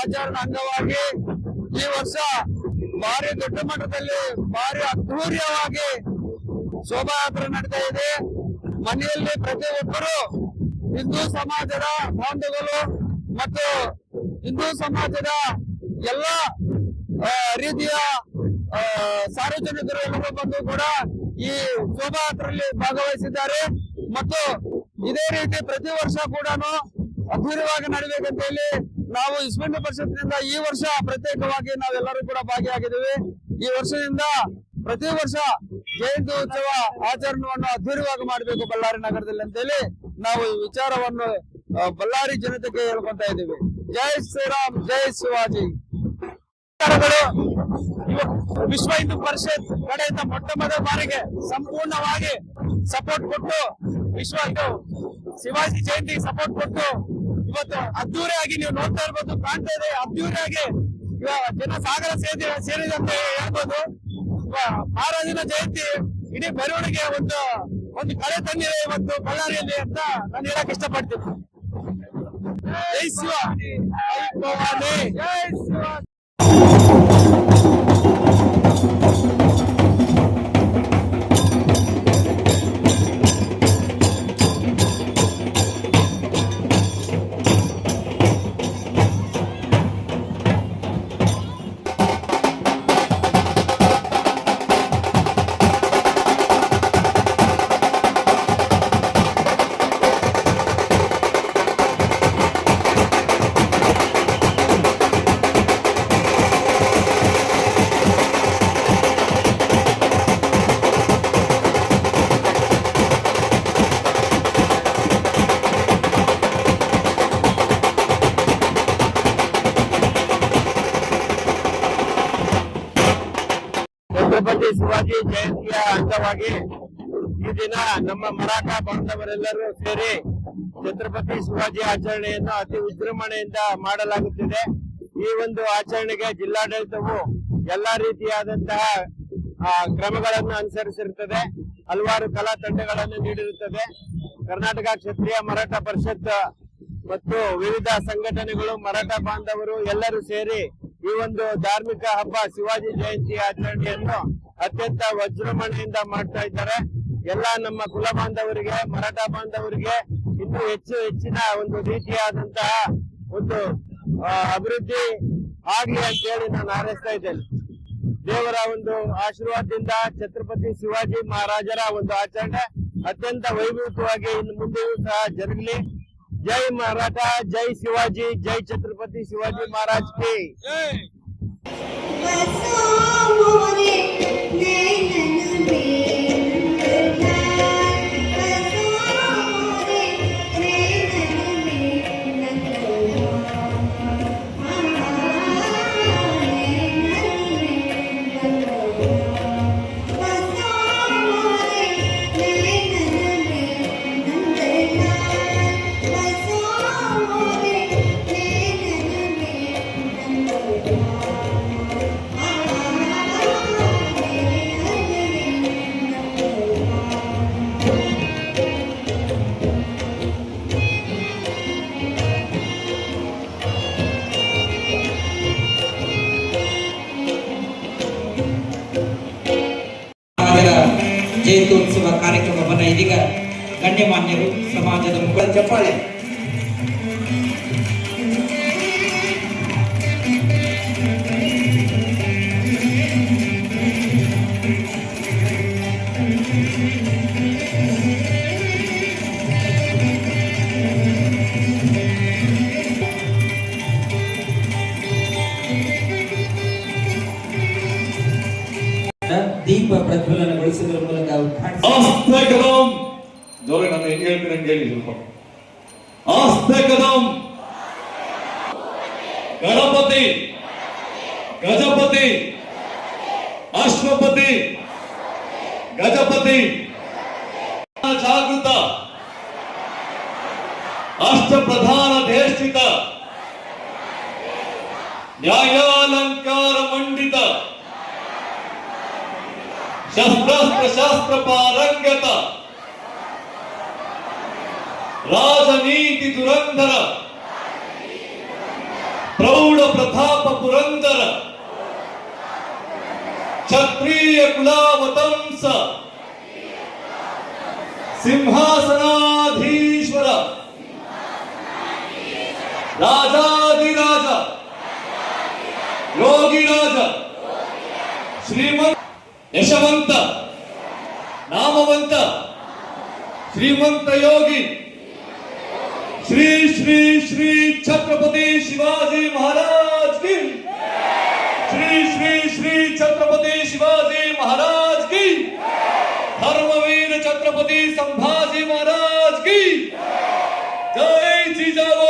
ಆಚರಣೆ ಅಂಗವಾಗಿ ಈ ವರ್ಷ ಭಾರಿ ದೊಡ್ಡ ಮಟ್ಟದಲ್ಲಿ, ಭಾರಿ ಅದ್ಧೂರಿಯವಾಗಿ ಶೋಭಾಯಾತ್ರೆ ನಡೀತಾ ಇದೆ. ಮನೆಯಲ್ಲಿ ಪ್ರತಿಯೊಬ್ಬರು ಹಿಂದೂ ಸಮಾಜದ ಬಾಂಧವರು ಮತ್ತು ಹಿಂದೂ ಸಮಾಜದ ಎಲ್ಲ ರೀತಿಯ ಸಾರ್ವಜನಿಕರು ಎಲ್ಲರೂ ಬಂದು ಕೂಡ ಈ ಶೋಭಾಯಾತ್ರೆಯಲ್ಲಿ ಭಾಗವಹಿಸಿದ್ದಾರೆ. ಮತ್ತು ಇದೇ ರೀತಿ ಪ್ರತಿ ವರ್ಷ ಕೂಡ ಅದ್ಭುತವಾಗಿ ನಡೆಯಬೇಕಂತ ಹೇಳಿ ನಾವು ವಿಶ್ವ ಪರಿಷತ್ನಿಂದ ಈ ವರ್ಷ ಪ್ರತ್ಯೇಕವಾಗಿ ನಾವೆಲ್ಲರೂ ಕೂಡ ಭಾಗಿಯಾಗಿದ್ದೀವಿ. ಈ ವರ್ಷದಿಂದ ಪ್ರತಿ ವರ್ಷ ಜಯಂತಿ ಉತ್ಸವ ಆಚರಣೆಯನ್ನು ಅದ್ಧೂರಿಯಾಗಿ ಮಾಡಬೇಕು ಬಳ್ಳಾರಿ ನಗರದಲ್ಲಿ ಅಂತೇಳಿ ನಾವು ಈ ವಿಚಾರವನ್ನು ಬಳ್ಳಾರಿ ಜನತೆಗೆ ಹೇಳ್ಕೊಂತ ಇದ್ದೀವಿ. ಜೈ ಶ್ರೀರಾಮ್, ಜೈ ಶಿವಾಜಿ. ವಿಶ್ವ ಹಿಂದೂ ಪರಿಷತ್ ಕಡೆಯಿಂದ ಮೊಟ್ಟ ಮೊದಲ ಬಾರಿಗೆ ಸಂಪೂರ್ಣವಾಗಿ ಸಪೋರ್ಟ್ ಕೊಟ್ಟು ವಿಶ್ವ ಹಿಂದೂ ಶಿವಾಜಿ ಜಯಂತಿ ಸಪೋರ್ಟ್ ಕೊಟ್ಟು ಇವತ್ತು ಅದ್ದೂರಿಯಾಗಿ ನೀವು ನೋಡ್ತಾ ಇರ್ಬೋದು, ಕಾಣ್ತಾ ಇದೆ. ಅದ್ದೂರಿಯಾಗಿ ಜನ ಸಾಗರ ಸೇರಿ, ಸೇರಿದಂತೆ ಹೇಳ್ಬೋದು. ಮಹಾರಾಜನ ಜಯಂತಿ ಇಡೀ ಮೆರವಣಿಗೆ ಒಂದು ಒಂದು ಕಳೆ ತಂದಿದೆ ಇವತ್ತು ಬಳ್ಳಾರಿಯಲ್ಲಿ ಅಂತ ನಾನು ಹೇಳಕ್ ಇಷ್ಟಪಡ್ತೀನಿ. ಜೈ ಶಿವ. ಜೈ ಶಿವಾಜಿ ಜಯಂತಿಯ ಅಂಗವಾಗಿ ಈ ದಿನ ನಮ್ಮ ಮರಾಠ ಬಾಂಧವರೆಲ್ಲರೂ ಸೇರಿ ಛತ್ರಪತಿ ಶಿವಾಜಿ ಆಚರಣೆಯನ್ನು ಅತಿ ವಿಜೃಂಭಣೆಯಿಂದ ಮಾಡಲಾಗುತ್ತಿದೆ. ಈ ಒಂದು ಆಚರಣೆಗೆ ಜಿಲ್ಲಾಡಳಿತವು ಎಲ್ಲಾ ರೀತಿಯಾದಂತಹ ಕ್ರಮಗಳನ್ನು ಅನುಸರಿಸಿರುತ್ತದೆ. ಹಲವಾರು ಕಲಾ ತಂಡಗಳನ್ನು ನೀಡಿರುತ್ತದೆ. ಕರ್ನಾಟಕ ಕ್ಷತ್ರಿಯ ಮರಾಠ ಪರಿಷತ್ ಮತ್ತು ವಿವಿಧ ಸಂಘಟನೆಗಳು, ಮರಾಠ ಬಾಂಧವರು ಎಲ್ಲರೂ ಸೇರಿ ಈ ಒಂದು ಧಾರ್ಮಿಕ ಹಬ್ಬ ಶಿವಾಜಿ ಜಯಂತಿ ಆಚರಣೆಯನ್ನು ಅತ್ಯಂತ ವಜ್ರಮಣೆಯಿಂದ ಮಾಡ್ತಾ ಇದ್ದಾರೆ. ಎಲ್ಲ ನಮ್ಮ ಕುಲ ಬಾಂಧವರಿಗೆ, ಮರಾಠ ಬಾಂಧವರಿಗೆ ಇನ್ನೂ ಹೆಚ್ಚು ಹೆಚ್ಚಿನ ಒಂದು ರೀತಿಯಾದಂತಹ ಒಂದು ಅಭಿವೃದ್ಧಿ ಆಗ್ಲಿ ಅಂತ ಹೇಳಿ ನಾನು ಹಾರೈಸ್ತಾ ಇದ್ದೇನೆ. ದೇವರ ಒಂದು ಆಶೀರ್ವಾದದಿಂದ ಛತ್ರಪತಿ ಶಿವಾಜಿ ಮಹಾರಾಜರ ಒಂದು ಆಚರಣೆ ಅತ್ಯಂತ ವೈಭವಿತವಾಗಿ ಇನ್ನು ಮುಂದೆಯೂ ಸಹ ಜರುಗಲಿ. ಜೈ ಮರಾಠ, ಜೈ ಶಿವಾಜಿ, ಜೈ ಛತ್ರಪತಿ ಶಿವಾಜಿ ಮಹಾರಾಜ್ ಕಿ. Yes, oh, ಜಯಂತ್ಯೋತ್ಸವ ಕಾರ್ಯಕ್ರಮವನ್ನು ಇದೀಗ ಗಣ್ಯಮಾನ್ಯರು ಸಮಾಜದ ಮುಖ ಚಪ್ಪಾಳೆ ಉದ್ಘಾಟಿಸಿ ಆಸ್ತೆ ಕದಂ ಜೋರ ನಾನು ಹೆಂಗ್ ಹೇಳ್ತೀನಿ ಹಂಗೆ ಹೇಳಿ ಸ್ವಲ್ಪ ಆಸ್ತೆ ಕದಂ ಗಣಪತಿ ಗಜಪತಿ ಅಶ್ವಪತಿ ಗಜಪತಿ ಜಾಗೃತ ಅಷ್ಟ ಪ್ರಧಾನ ದೇಶಿತ ನ್ಯಾಯಾಲಂಕಾರ शस्त्र शस्त्र पारंगत राजनीति दुरंधर। प्रौढ़ प्रताप पुरंदर। क्षत्रिय कुलावतंस। सिंहासनाधीश्वर। राजाधिराज। योगिराज। श्रीमंत ಯಶವಂತ ನಾಮವಂತ ಶ್ರೀಮಂತ ಯೋಗಿ ಶ್ರೀ ಶ್ರೀ ಶ್ರೀ ಛತ್ರಪತಿ ಶಿವಾಜಿ ಮಹಾರಾಜ್ ಕಿ ಶ್ರೀ ಶ್ರೀ ಶ್ರೀ ಛತ್ರಪತಿ ಶಿವಾಜಿ ಮಹಾರಾಜ್ ಕಿ धर्मवीर छत्रपति संभाजी महाराज की जय जिजाओ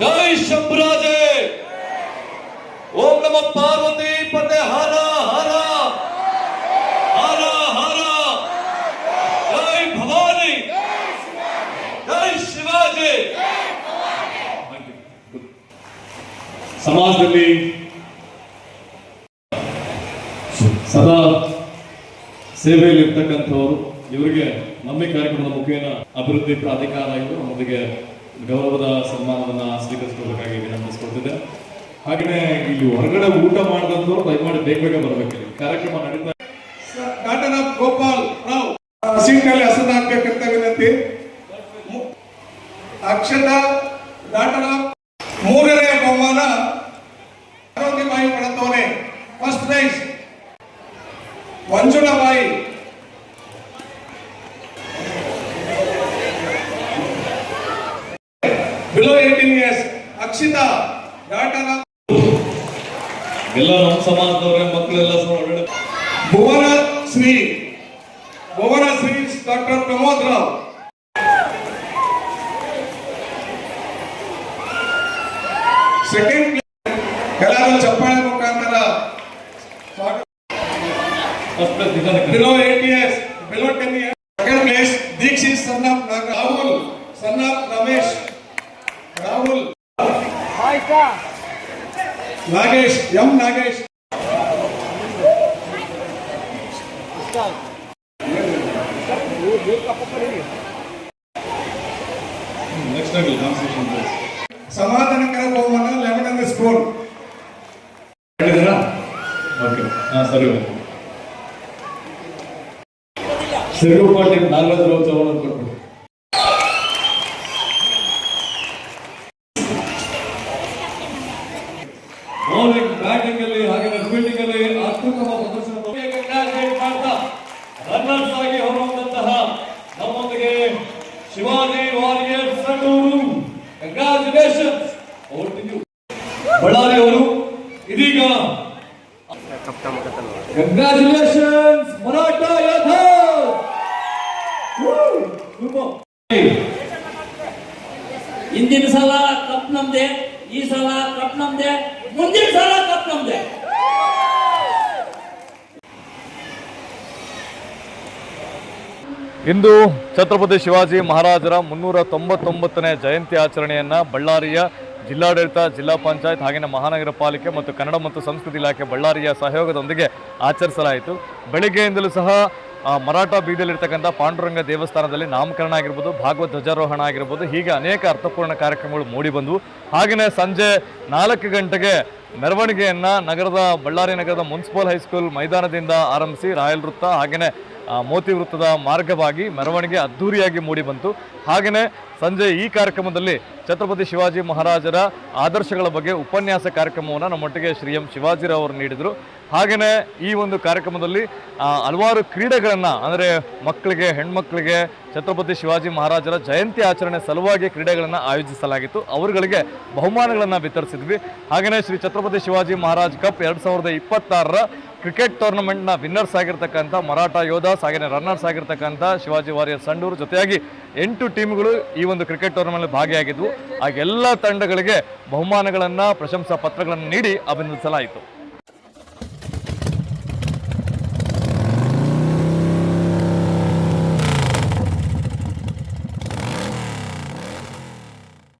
जय शंभराजे ओम नमः पार्वती ಪತೆ ಹರ ಹರ. ಹರ ಹರ. ಜೈ ಭವಾನಿ. ಜೈ ಶಿವಾಜಿ. ಸಮಾಜದಲ್ಲಿ ಸದಾ ಸೇವೆಯಲ್ಲಿರ್ತಕ್ಕಂಥವರು ಇವರಿಗೆ ನಮ್ಮ ಕಾರ್ಯಕ್ರಮದ ಮುಖೇನ ಅಭಿವೃದ್ಧಿ ಪ್ರಾಧಿಕಾರ ಇವರು ನಮ್ಮೊಂದಿಗೆ ಗೌರವದ ಸನ್ಮಾನವನ್ನು ಸ್ವೀಕರಿಸಬೇಕಾಗಿ ವಿನಂತಿಸಿಕೊಳ್ತಿದೆ ಹಾಗೆಯೇ ಇಲ್ಲಿ ಹೊರಗಡೆ ಊಟ ಮಾಡಿದಂತೂ ದಯಮಾಡಿ ಬೇಗ ಬೇಗ ಬರಬೇಕು ಕಾರ್ಯಕ್ರಮ ನಡೀತಾ ಡಾಕ್ಟರ್ ಆಫ್ ಗೋಪಾಲ್ ರಾವ್. ಸೀಟ್ನಲ್ಲಿ ಹಸನಾಗ್ಬೇಕಂತ ವಿನಂತಿ ಮು- ಎಲ್ಲ ನಮ್ಮ ಸಮಾಜದವರೇ ಮಕ್ಕಳೆಲ್ಲ ಸಹ ಒಳ್ಳೆ ಭುವನ ಶ್ರೀ ಭುವನ ಶ್ರೀ ಡಾಕ್ಟರ್ ಪ್ರಮೋದ್ ರಾವ್ ಸೆಕೆಂಡ್ ಎಲ್ಲರೂ ಚಪ್ಪಾಳೆ ಮುಖಾಂತರ ಸ್ವಾಗತ ಫಸ್ಟ್ ಪ್ಲೇಸ್ ನಿಧಾನಕ್ಕೆ. Below eight years below ten years second place Dikshit son of ನಾಗ- Rahul son of Ramesh Rahul Nagesh M Nagesh? సమాధానం కనుకోమన్నా లెవెన్ అండ్ స్కోర్ ఓకే సరే సెరువు. పార్టీ నాలుగో రోజు చదవాలనుకుంటున్నాను ಕಪ್ ನಮ್ದೆ, ಮುಂದಿನ ಕಪ್ ನಮ್ದೆ. ಇಂದು ಛತ್ರಪತಿ ಶಿವಾಜಿ ಮಹಾರಾಜರ ಮುನ್ನೂರ ತೊಂಬತ್ತೊಂಬತ್ತನೇ ಜಯಂತಿ ಆಚರಣೆಯನ್ನು ಬಳ್ಳಾರಿಯ ಜಿಲ್ಲಾಡಳಿತ, ಜಿಲ್ಲಾ ಪಂಚಾಯತ್ ಹಾಗೆಯೇ ಮಹಾನಗರ ಪಾಲಿಕೆ ಮತ್ತು ಕನ್ನಡ ಮತ್ತು ಸಂಸ್ಕೃತಿ ಇಲಾಖೆ ಬಳ್ಳಾರಿಯ ಸಹಯೋಗದೊಂದಿಗೆ ಆಚರಿಸಲಾಯಿತು. ಬೆಳಗ್ಗೆಯಿಂದಲೂ ಸಹ ಮರಾಠ ಬೀದಿಯಲ್ಲಿರ್ತಕ್ಕಂಥ ಪಾಂಡುರಂಗ ದೇವಸ್ಥಾನದಲ್ಲಿ ನಾಮಕರಣ ಆಗಿರ್ಬೋದು, ಭಾಗವತ್ ಧ್ವಜಾರೋಹಣ ಆಗಿರ್ಬೋದು, ಹೀಗೆ ಅನೇಕ ಅರ್ಥಪೂರ್ಣ ಕಾರ್ಯಕ್ರಮಗಳು ಮೂಡಿ ಬಂದವು. ಹಾಗೆಯೇ ಸಂಜೆ ನಾಲ್ಕು ಗಂಟೆಗೆ ಮೆರವಣಿಗೆಯನ್ನು ನಗರದ ಬಳ್ಳಾರಿ ನಗರದ ಮುನ್ಸಿಪಲ್ ಹೈಸ್ಕೂಲ್ ಮೈದಾನದಿಂದ ಆರಂಭಿಸಿ ರಾಯಲ್ ವೃತ್ತ, ಹಾಗೆಯೇ ಮೋತಿ ವೃತ್ತದ ಮಾರ್ಗವಾಗಿ ಮೆರವಣಿಗೆ ಅದ್ದೂರಿಯಾಗಿ ಮೂಡಿ ಬಂತು. ಹಾಗೆಯೇ ಸಂಜೆ ಈ ಕಾರ್ಯಕ್ರಮದಲ್ಲಿ ಛತ್ರಪತಿ ಶಿವಾಜಿ ಮಹಾರಾಜರ ಆದರ್ಶಗಳ ಬಗ್ಗೆ ಉಪನ್ಯಾಸ ಕಾರ್ಯಕ್ರಮವನ್ನು ನಮ್ಮೊಟ್ಟಿಗೆ ಶ್ರೀ ಎಂ ಶಿವಾಜಿರಾವ್ ಅವರು ನೀಡಿದರು. ಹಾಗೆಯೇ ಈ ಒಂದು ಕಾರ್ಯಕ್ರಮದಲ್ಲಿ ಹಲವಾರು ಕ್ರೀಡೆಗಳನ್ನು, ಅಂದರೆ ಮಕ್ಕಳಿಗೆ, ಹೆಣ್ಮಕ್ಳಿಗೆ ಛತ್ರಪತಿ ಶಿವಾಜಿ ಮಹಾರಾಜರ ಜಯಂತಿ ಆಚರಣೆ ಸಲುವಾಗಿ ಕ್ರೀಡೆಗಳನ್ನು ಆಯೋಜಿಸಲಾಗಿತ್ತು. ಅವರುಗಳಿಗೆ ಬಹುಮಾನಗಳನ್ನು ವಿತರಿಸಿದ್ವಿ. ಹಾಗೆಯೇ ಶ್ರೀ ಛತ್ರಪತಿ ಶಿವಾಜಿ ಮಹಾರಾಜ್ ಕಪ್ ಎರಡು ಸಾವಿರದ ಇಪ್ಪತ್ತಾರರ ಕ್ರಿಕೆಟ್ ಟೂರ್ನಮೆಂಟ್ನ ವಿನ್ನರ್ಸ್ ಆಗಿರ್ತಕ್ಕಂಥ ಮರಾಠ ಯೋಧಾಸ್ ಹಾಗೆಯೇ ರನ್ನರ್ಸ್ ಆಗಿರ್ತಕ್ಕಂಥ ಶಿವಾಜಿ ವಾರಿಯರ್ ಸಂಡೂರು ಜೊತೆಯಾಗಿ ಎಂಟು ಟೀಮ್ಗಳು ಈ ಒಂದು ಕ್ರಿಕೆಟ್ ಟೂರ್ನಮೆಂಟ್ ಭಾಗಿಯಾಗಿದ್ವು. ಆ ಎಲ್ಲ ತಂಡಗಳಿಗೆ ಬಹುಮಾನಗಳನ್ನು ಪ್ರಶಂಸಾ ಪತ್ರಗಳನ್ನು ನೀಡಿ ಅಭಿನಂದಿಸಲಾಯಿತು.